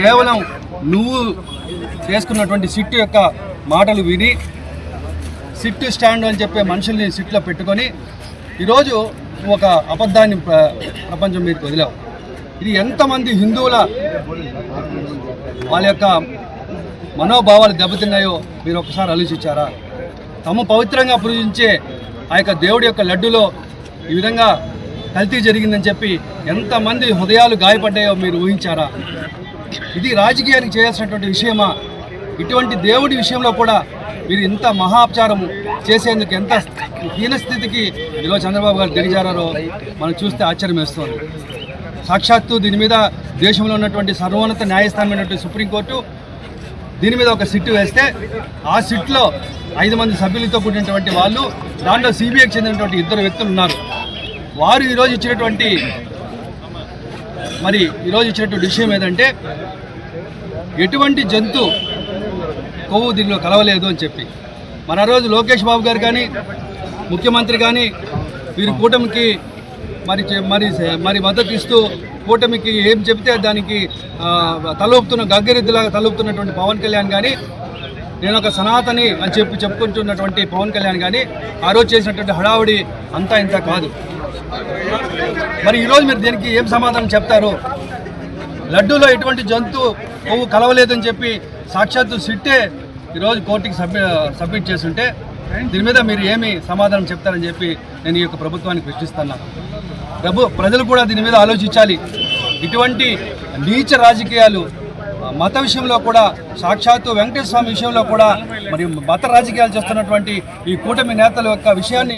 కేవలం నువ్వు చేసుకున్నటువంటి సిట్ యొక్క మాటలు విని సిట్ స్టాండ్ అని చెప్పే మనుషుల్ని సిట్లో పెట్టుకొని ఈరోజు ఒక అబద్ధాన్ని ప్ర- ప్రపంచం మీదకి వదిలావు. ఇది ఎంతమంది హిందువుల వాళ్ళ యొక్క మనోభావాలు దెబ్బతిన్నాయో మీరు ఒకసారి ఆలోచించారా? తమ పవిత్రంగా పూజించే ఆ యొక్క దేవుడి యొక్క లడ్డులో ఈ విధంగా కల్తీ జరిగిందని చెప్పి ఎంతమంది హృదయాలు గాయపడ్డాయో మీరు ఊహించారా? ఇది రాజకీయానికి చేయాల్సినటువంటి విషయమా? ఇటువంటి దేవుడి విషయంలో కూడా మీరు ఇంత మహాపచారం చేసేందుకు ఎంత హీనస్థితికి ఈరోజు చంద్రబాబు గారు దిగజారారో మనం చూస్తే ఆశ్చర్యం వేస్తుంది సాక్షాత్తు దీని మీద దేశంలో ఉన్నటువంటి సర్వోన్నత న్యాయస్థానమైనటువంటి సుప్రీంకోర్టు దీని మీద ఒక సిట్ వేస్తే ఆ సిట్లో ఐదు మంది సభ్యులతో కూడినటువంటి వాళ్ళు దాంట్లో సిబిఐకి చెందినటువంటి ఇద్దరు వ్యక్తులు ఉన్నారు. వారు ఈరోజు ఇచ్చినటువంటి మరి ఈరోజు ఇచ్చినటువంటి విషయం ఏదంటే ఎటువంటి జంతు కొవ్వు దీనిలో కలవలేదు అని చెప్పి. మన రోజు లోకేష్ బాబు గారు కానీ ముఖ్యమంత్రి కానీ వీరి కూటమికి మరి మరి మరి మద్దతు ఇస్తూ కూటమికి ఏం చెబితే దానికి తలూపుతున్న గగ్గరిద్దులాగా తలూపుతున్నటువంటి పవన్ కళ్యాణ్ కానీ నేను ఒక సనాతని అని చెప్పి చెప్పుకుంటున్నటువంటి పవన్ కళ్యాణ్ కానీ ఆ రోజు చేసినటువంటి హడావుడి అంతా ఇంత కాదు. మరి ఈరోజు మీరు దీనికి ఏం సమాధానం చెప్తారు? లడ్డూలో ఎటువంటి జంతు కొవ్వు కలవలేదని చెప్పి సాక్షాత్తు సిట్టే ఈరోజు కోర్టుకి సబ్మి సబ్మిట్ చేస్తుంటే దీని మీద మీరు ఏమి సమాధానం చెప్తారని చెప్పి నేను ఈ యొక్క ప్రభుత్వానికి ప్రశ్నిస్తున్నాను ప్రభు ప్రజలు కూడా దీని మీద ఆలోచించాలి. ఇటువంటి నీచ రాజకీయాలు మత విషయంలో కూడా సాక్షాత్తు వెంకటేశ్వర స్వామి విషయంలో కూడా మరి మత రాజకీయాలు చేస్తున్నటువంటి ఈ కూటమి నేతల యొక్క విషయాన్ని